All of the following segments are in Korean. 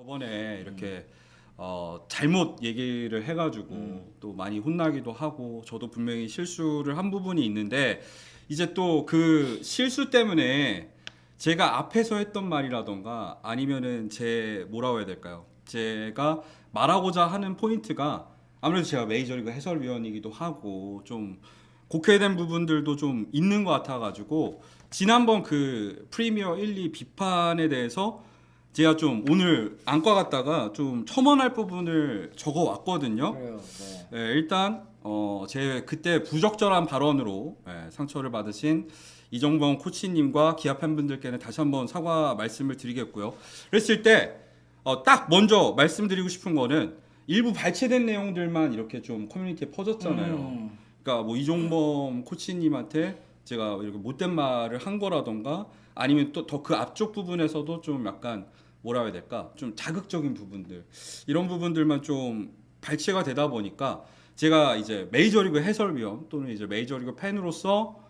저번에 이렇게 어, 잘못 얘기를 해가지고 음. 또 많이 혼나기도 하고 저도 분명히 실수를 한 부분이 있는데 이제 또 그 실수 때문에 제가 앞에서 했던 말이라던가 아니면은 제 뭐라고 해야 될까요? 제가 말하고자 하는 포인트가 아무래도 제가 메이저리그 해설위원이기도 하고 좀 곡해된 부분들도 좀 있는 것 같아가지고 지난번 그 프리미어 1, 2 비판에 대해서 제가 좀 오늘 안과 갔다가 좀 첨언할 부분을 적어 왔거든요. 그래요. 네. 네, 일단 어, 제 그때 부적절한 발언으로 예, 상처를 받으신 이정범 코치님과 기아 팬분들께는 다시 한번 사과 말씀을 드리겠고요. 그랬을 때 어, 딱 먼저 말씀드리고 싶은 거는 일부 발췌된 내용들만 이렇게 좀 커뮤니티에 퍼졌잖아요. 음. 그러니까 뭐 이종범 코치님한테 제가 이렇게 못된 말을 한 거라던가 아니면 또 더 그 앞쪽 부분에서도 좀 약간 뭐라 해야 될까 좀 자극적인 부분들 이런 부분들만 좀 발췌가 되다 보니까 제가 이제 메이저리그 해설위원 또는 이제 메이저리그 팬으로서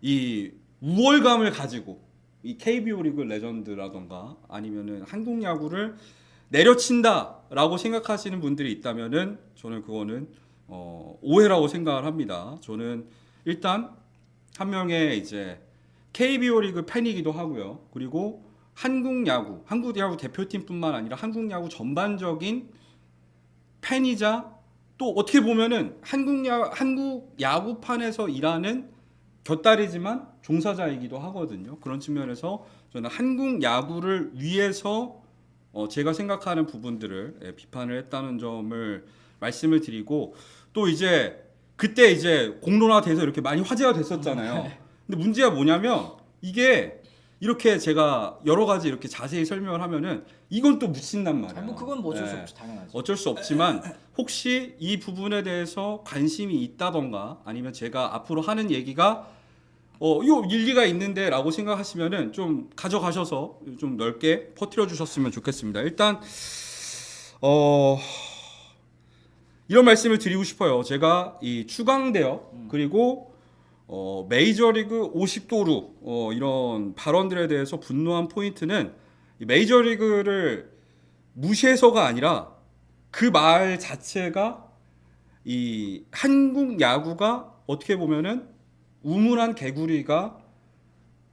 이 우월감을 가지고 이 KBO 리그 레전드라던가 아니면은 한국 야구를 내려친다라고 생각하시는 분들이 있다면은 저는 그거는 어, 오해라고 생각을 합니다. 저는 일단 한 명의 이제 KBO 리그 팬이기도 하고요. 그리고 한국 야구, 한국 야구 대표팀뿐만 아니라 한국 야구 전반적인 팬이자 또 어떻게 보면은 한국 야 한국 야구판에서 일하는 곁다리지만 종사자이기도 하거든요. 그런 측면에서 저는 한국 야구를 위해서 어, 제가 생각하는 부분들을 예, 비판을 했다는 점을 말씀을 드리고 또 이제 그때 이제 공론화돼서 이렇게 많이 화제가 됐었잖아요. 근데 문제가 뭐냐면 이게 이렇게 제가 여러 가지 이렇게 자세히 설명을 하면은 이건 또 묻힌단 말이에요. 아, 뭐 그건 뭐 어쩔 수 예. 없지 당연하지. 어쩔 수 없지만 혹시 이 부분에 대해서 관심이 있다던가 아니면 제가 앞으로 하는 얘기가 어, 요 일리가 있는데라고 생각하시면은 좀 가져가셔서 좀 넓게 퍼뜨려 주셨으면 좋겠습니다. 일단 어 이런 말씀을 드리고 싶어요. 제가 이 추강대역 그리고 어, 메이저리그 50도루 어, 이런 발언들에 대해서 분노한 포인트는 이 메이저리그를 무시해서가 아니라 그 말 자체가 이 한국 야구가 어떻게 보면은 우물한 개구리가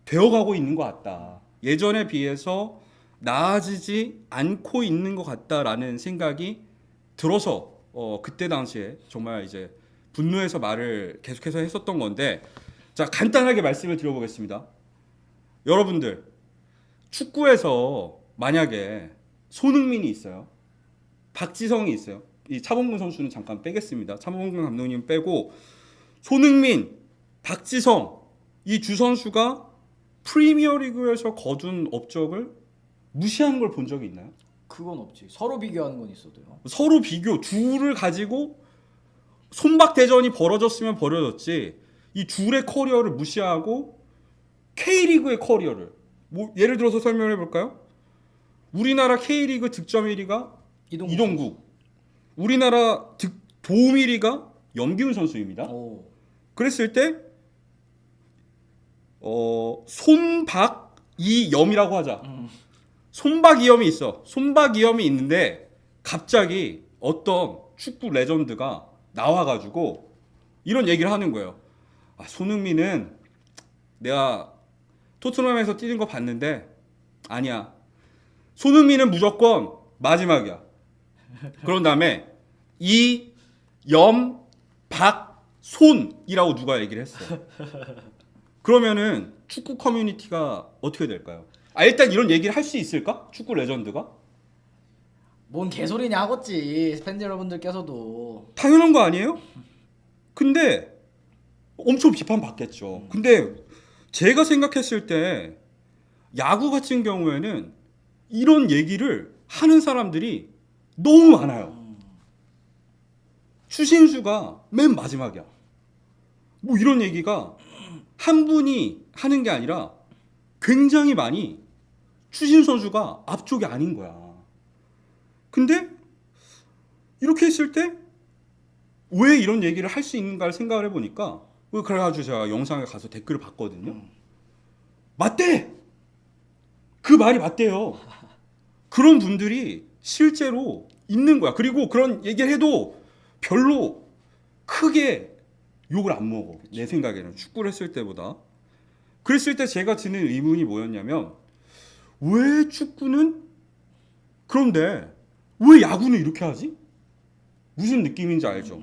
되어가고 있는 것 같다. 예전에 비해서 나아지지 않고 있는 것 같다라는 생각이 들어서 어, 그때 당시에 정말 이제 분노해서 말을 계속해서 했었던 건데 자 간단하게 말씀을 드려보겠습니다. 여러분들 축구에서 만약에 손흥민이 있어요. 박지성이 있어요. 이 차범근 선수는 잠깐 빼겠습니다. 차범근 감독님 빼고 손흥민, 박지성 이두 선수가 프리미어리그에서 거둔 업적을 무시하는 걸 본 적이 있나요? 그건 없지. 서로 비교하는 건 있어도요. 서로 비교 둘을 가지고 손박 대전이 벌어졌으면 벌어졌지 이 둘의 커리어를 무시하고 K리그의 커리어를 뭐 예를 들어서 설명해 볼까요? 우리나라 K리그 득점 1위가 이동국. 이동국. 우리나라 득, 도움 1위가 염기훈 선수입니다. 오. 그랬을 때 어, 손박 이염이라고 하자. 음. 손박 이염이 있어. 손박 이염이 있는데 갑자기 어떤 축구 레전드가 나와가지고 이런 얘기를 하는 거예요. 아, 손흥민은 내가 토트넘에서 뛰는 거 봤는데 아니야. 손흥민은 무조건 마지막이야. 그런 다음에 이, 염, 박, 손이라고 누가 얘기를 했어. 그러면은 축구 커뮤니티가 어떻게 될까요? 아 일단 이런 얘기를 할 수 있을까? 축구 레전드가? 뭔 개소리냐 하겠지. 팬 여러분들께서도. 당연한 거 아니에요? 근데 엄청 비판 받겠죠. 근데 제가 생각했을 때 야구 같은 경우에는 이런 얘기를 하는 사람들이 너무 많아요. 추신수가 맨 마지막이야. 뭐 이런 얘기가 한 분이 하는 게 아니라 굉장히 많이 추신 선수가 앞쪽이 아닌 거야. 근데 이렇게 했을 때 왜 이런 얘기를 할 수 있는가를 생각을 해보니까 그래가지고 제가 영상에 가서 댓글을 봤거든요. 맞대. 그 말이 맞대요. 그런 분들이 실제로 있는 거야. 그리고 그런 얘기를 해도 별로 크게 욕을 안 먹어. 내 생각에는 축구를 했을 때보다. 그랬을 때 제가 드는 의문이 뭐였냐면 왜 축구는 그런데 왜 야구는 이렇게 하지? 무슨 느낌인지 알죠?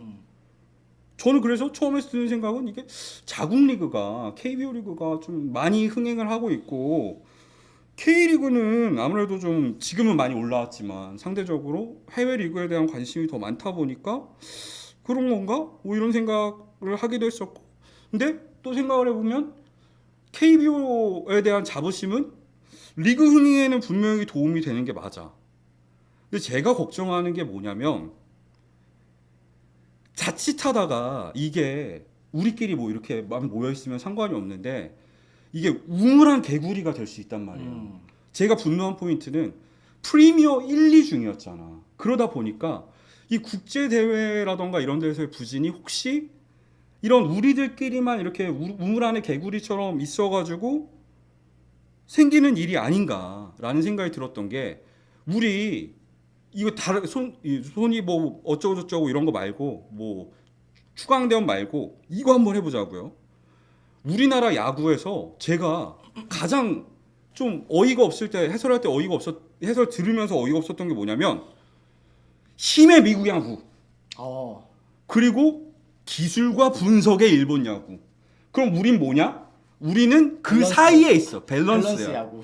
저는 그래서 처음에 드는 생각은 이게 자국 리그가 KBO 리그가 좀 많이 흥행을 하고 있고 K 리그는 아무래도 좀 지금은 많이 올라왔지만 상대적으로 해외 리그에 대한 관심이 더 많다 보니까 그런 건가? 뭐 이런 생각을 하기도 했었고 근데 또 생각을 해보면 KBO에 대한 자부심은 리그 흥행에는 분명히 도움이 되는 게 맞아. 근데 제가 걱정하는 게 뭐냐면 자칫하다가 이게 우리끼리 뭐 이렇게 막 모여 있으면 상관이 없는데 이게 우물한 개구리가 될 수 있단 말이에요. 음. 제가 분노한 포인트는 프리미어 1, 2 중이었잖아. 그러다 보니까 이 국제 대회라던가 이런 데서의 부진이 혹시 이런 우리들끼리만 이렇게 우- 우물 안에 개구리처럼 있어가지고 생기는 일이 아닌가라는 생각이 들었던 게 우리 이거 다른 손 이 손이 뭐 어쩌고 저쩌고 이런 거 말고 뭐 추강대원 말고 이거 한번 해보자고요. 우리나라 야구에서 제가 가장 좀 어이가 없을 때 해설할 때 어이가 없었 해설 들으면서 어이가 없었던 게 뭐냐면 힘의 미국 야구 어. 그리고 기술과 분석의 일본 야구. 그럼 우린 뭐냐? 우리는 그 밸런스. 사이에 있어. 밸런스야. 밸런스 야구.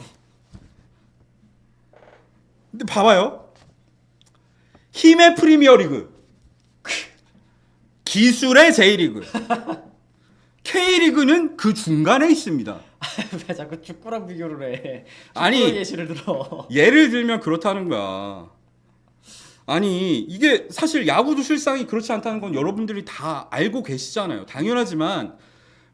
근데 봐봐요. 힘의 프리미어리그, 기술의 J리그, K리그는 그 중간에 있습니다. 왜 자꾸 축구랑 비교를 해? 아니. 예시를 들어. 예를 들면 그렇다는 거야. 아니 이게 사실 야구도 실상이 그렇지 않다는 건 여러분들이 다 알고 계시잖아요. 당연하지만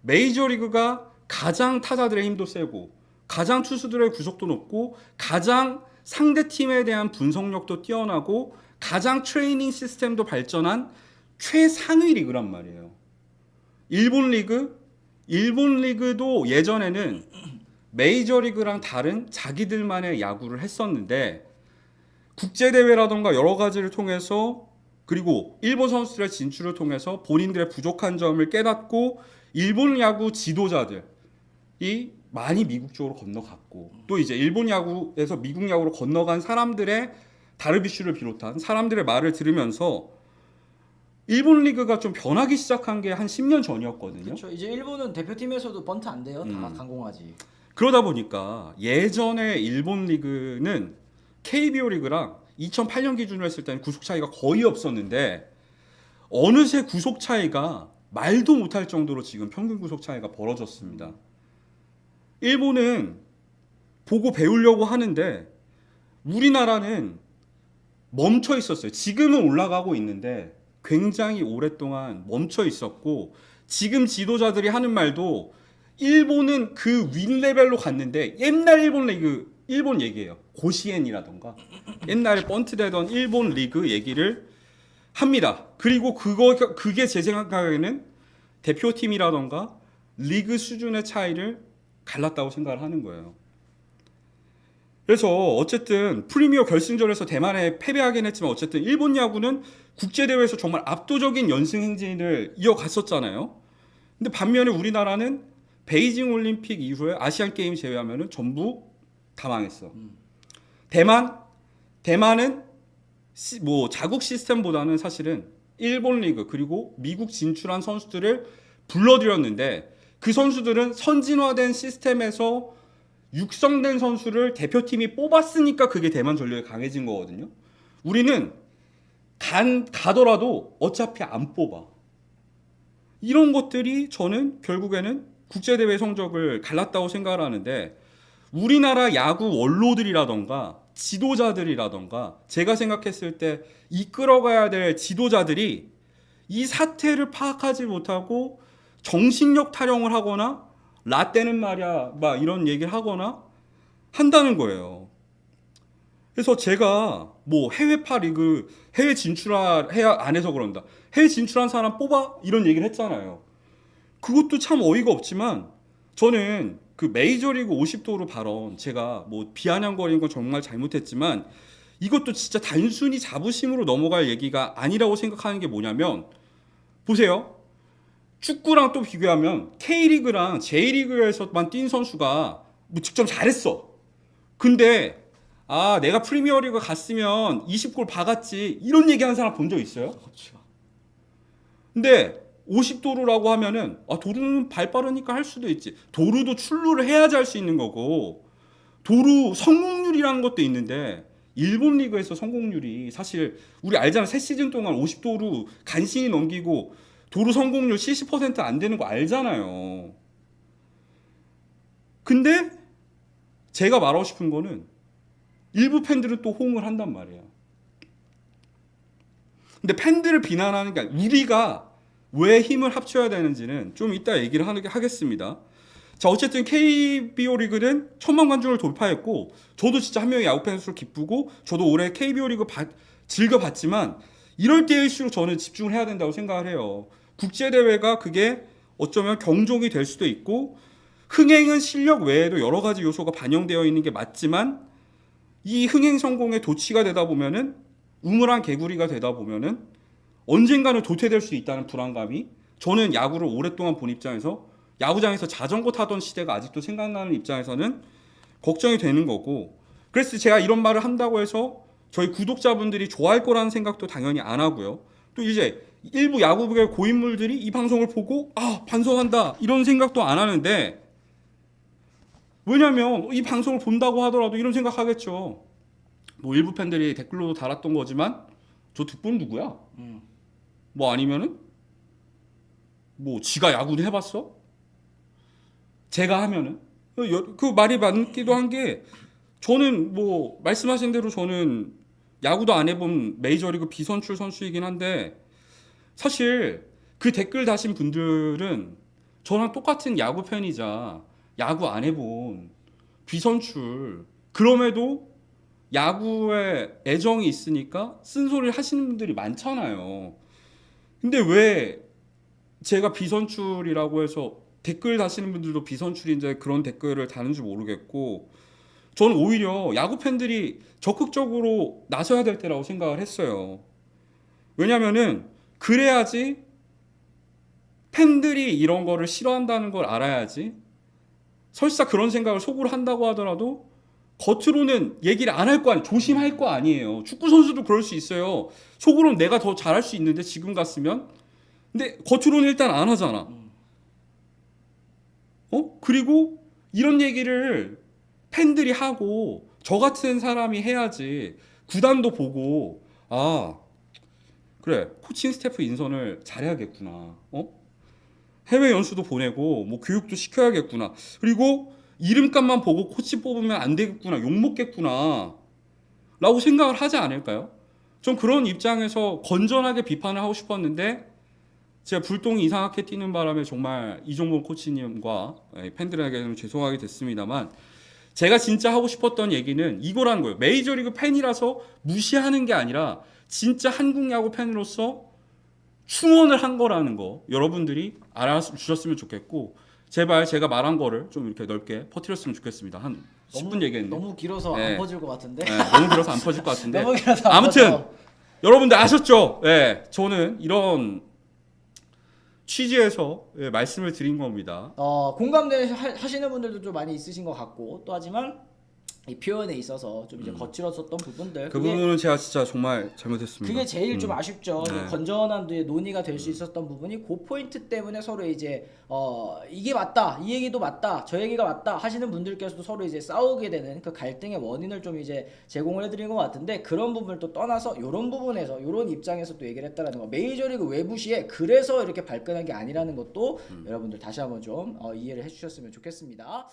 메이저리그가 가장 타자들의 힘도 세고 가장 투수들의 구속도 높고 가장 상대 팀에 대한 분석력도 뛰어나고 가장 트레이닝 시스템도 발전한 최상위 리그란 말이에요. 일본 리그 일본 리그도 예전에는 메이저 리그랑 다른 자기들만의 야구를 했었는데 국제 대회라던가 여러 가지를 통해서 그리고 일본 선수들의 진출을 통해서 본인들의 부족한 점을 깨닫고 일본 야구 지도자들 이 많이 미국 쪽으로 건너갔고 또 이제 일본 야구에서 미국 야구로 건너간 사람들의 다르비슈를 비롯한 사람들의 말을 들으면서 일본 리그가 좀 변하기 시작한 게 한 10년 전이었거든요. 그렇죠. 이제 일본은 대표팀에서도 번트 안 돼요. 다 음. 강공하지. 그러다 보니까 예전에 일본 리그는 KBO 리그랑 2008년 기준으로 했을 때는 구속 차이가 거의 없었는데 어느새 구속 차이가 말도 못할 정도로 지금 평균 구속 차이가 벌어졌습니다. 일본은 보고 배우려고 하는데 우리나라는 멈춰 있었어요. 지금은 올라가고 있는데 굉장히 오랫동안 멈춰 있었고 지금 지도자들이 하는 말도 일본은 그윈 레벨로 갔는데 옛날 일본 리그 일본 얘기예요. 고시엔이라던가 옛날에 번트되던 일본 리그 얘기를 합니다. 그리고 그거 그게 제 생각에는 대표팀이라던가 리그 수준의 차이를 갈랐다고 생각을 하는 거예요. 그래서 어쨌든 프리미어 결승전에서 대만에 패배하긴 했지만 어쨌든 일본 야구는 국제 대회에서 정말 압도적인 연승 행진을 이어갔었잖아요. 근데 반면에 우리나라는 베이징 올림픽 이후에 아시안 게임 제외하면은 전부 다 망했어. 대만 대만은 시- 뭐 자국 시스템보다는 사실은 일본 리그 그리고 미국 진출한 선수들을 불러들였는데 그 선수들은 선진화된 시스템에서 육성된 선수를 대표팀이 뽑았으니까 그게 대만 전력이 강해진 거거든요. 우리는 간 가더라도 어차피 안 뽑아. 이런 것들이 저는 결국에는 국제 대회 성적을 갈랐다고 생각을 하는데 우리나라 야구 원로들이라던가 지도자들이라던가 제가 생각했을 때 이끌어가야 될 지도자들이 이 사태를 파악하지 못하고 정신력 타령을 하거나 라떼는 말이야 막 이런 얘기를 하거나 한다는 거예요. 그래서 제가 뭐 해외파 리그 해외 진출해야 안 해서 그런다. 해외 진출한 사람 뽑아 이런 얘기를 했잖아요. 그것도 참 어이가 없지만 저는 그 메이저리그 50도로 발언 제가 뭐 비아냥거리는 건 정말 잘못했지만 이것도 진짜 단순히 자부심으로 넘어갈 얘기가 아니라고 생각하는 게 뭐냐면 보세요. 축구랑 또 비교하면 K리그랑 J리그에서만 뛴 선수가 뭐 직접 잘했어. 근데 아 내가 프리미어리그 갔으면 20골 박았지 이런 얘기하는 사람 본 적 있어요? 그렇죠. 근데 50도루라고 하면은 아 도루는 발 빠르니까 할 수도 있지. 도루도 출루를 해야지 할 수 있는 거고 도루 성공률이라는 것도 있는데 일본 리그에서 성공률이 사실 우리 알잖아. 세 시즌 동안 50도루 간신히 넘기고 도루 성공률 70%안 되는 거 알잖아요. 근데 제가 말하고 싶은 거는 일부 팬들은 또 호응을 한단 말이야. 근데 팬들을 비난하는 게 아니라 우리가 왜 힘을 합쳐야 되는지는 좀 이따 얘기를 하겠습니다. 자 어쨌든 KBO 리그는 천만 관중을 돌파했고 저도 진짜 한 명의 야구 팬으로 기쁘고 저도 올해 KBO 리그 바- 즐겨봤지만 이럴 때일수록 저는 집중을 해야 된다고 생각을 해요. 국제 대회가 그게 어쩌면 경종이 될 수도 있고 흥행은 실력 외에도 여러 가지 요소가 반영되어 있는 게 맞지만 이 흥행 성공의 도치가 되다 보면은 우물한 개구리가 되다 보면은 언젠가는 도태될 수 있다는 불안감이 저는 야구를 오랫동안 본 입장에서 야구장에서 자전거 타던 시대가 아직도 생각나는 입장에서는 걱정이 되는 거고 그래서 제가 이런 말을 한다고 해서 저희 구독자분들이 좋아할 거라는 생각도 당연히 안 하고요. 또 이제 일부 야구계 고인물들이 이 방송을 보고 아 반성한다 이런 생각도 안 하는데 왜냐면 이 방송을 본다고 하더라도 이런 생각하겠죠. 뭐 일부 팬들이 댓글로도 달았던 거지만 저 득분 누구야? 음. 뭐 아니면은 뭐 지가 야구를 해봤어? 제가 하면은 그 여- 그 말이 맞기도 한 게 저는 뭐 말씀하신 대로 저는 야구도 안 해본 메이저리그 비선출 선수이긴 한데 사실 그 댓글 다신 분들은 저랑 똑같은 야구 팬이자 야구 안 해본 비선출 그럼에도 야구에 애정이 있으니까 쓴소리를 하시는 분들이 많잖아요. 근데 왜 제가 비선출이라고 해서 댓글 다시는 분들도 비선출인데 그런 댓글을 다는지 모르겠고 저는 오히려 야구 팬들이 적극적으로 나서야 될 때라고 생각을 했어요. 왜냐면은 그래야지 팬들이 이런 거를 싫어한다는 걸 알아야지 설사 그런 생각을 속으로 한다고 하더라도 겉으로는 얘기를 안 할 거 아니 조심할 거 아니에요. 축구 선수도 그럴 수 있어요. 속으로는 내가 더 잘할 수 있는데 지금 갔으면 근데 겉으로는 일단 안 하잖아. 어? 그리고 이런 얘기를 팬들이 하고 저 같은 사람이 해야지 구단도 보고 아 그래 코칭 스태프 인선을 잘해야겠구나. 어? 해외 연수도 보내고 뭐 교육도 시켜야겠구나. 그리고 이름값만 보고 코치 뽑으면 안 되겠구나. 욕 먹겠구나. 라고 생각을 하지 않을까요? 전 그런 입장에서 건전하게 비판을 하고 싶었는데 제가 불똥이 이상하게 뛰는 바람에 정말 이종범 코치님과 예, 팬들에게는 죄송하게 됐습니다만 제가 진짜 하고 싶었던 얘기는 이거라는 거예요. 메이저리그 팬이라서 무시하는 게 아니라 진짜 한국 야구 팬으로서 충원을 한 거라는 거 여러분들이 알아주셨으면 좋겠고 제발 제가 말한 거를 좀 이렇게 넓게 퍼뜨렸으면 좋겠습니다. 한 10분 얘기했는데 너무 길어서 네. 안 퍼질 것 같은데. 네, 너무 길어서 안 퍼질 것 같은데 너무 길어서 안 아무튼 퍼져. 여러분들 아셨죠? 예, 저는 이런 취지에서 예, 말씀을 드린 겁니다. 어 공감대 하- 하시는 분들도 좀 많이 있으신 것 같고 또 하지만 이 표현에 있어서 좀 이제 거칠었었던 부분들 음. 그 그게 부분은 제가 진짜 정말 잘못했습니다. 그게 제일 좀 음. 아쉽죠. 네. 그 건전한 데 논의가 될 수 있었던 부분이 그 포인트 때문에 서로 이제 어 이게 맞다, 이 얘기도 맞다, 저 얘기가 맞다 하시는 분들께서도 서로 이제 싸우게 되는 그 갈등의 원인을 좀 이제 제공을 해드린 것 같은데 그런 부분을 또 떠나서 이런 부분에서 이런 입장에서 또 얘기를 했다라는 거. 메이저리그 외부 시에 그래서 이렇게 발끈한 게 아니라는 것도 음. 여러분들 다시 한번 좀 어, 이해를 해주셨으면 좋겠습니다.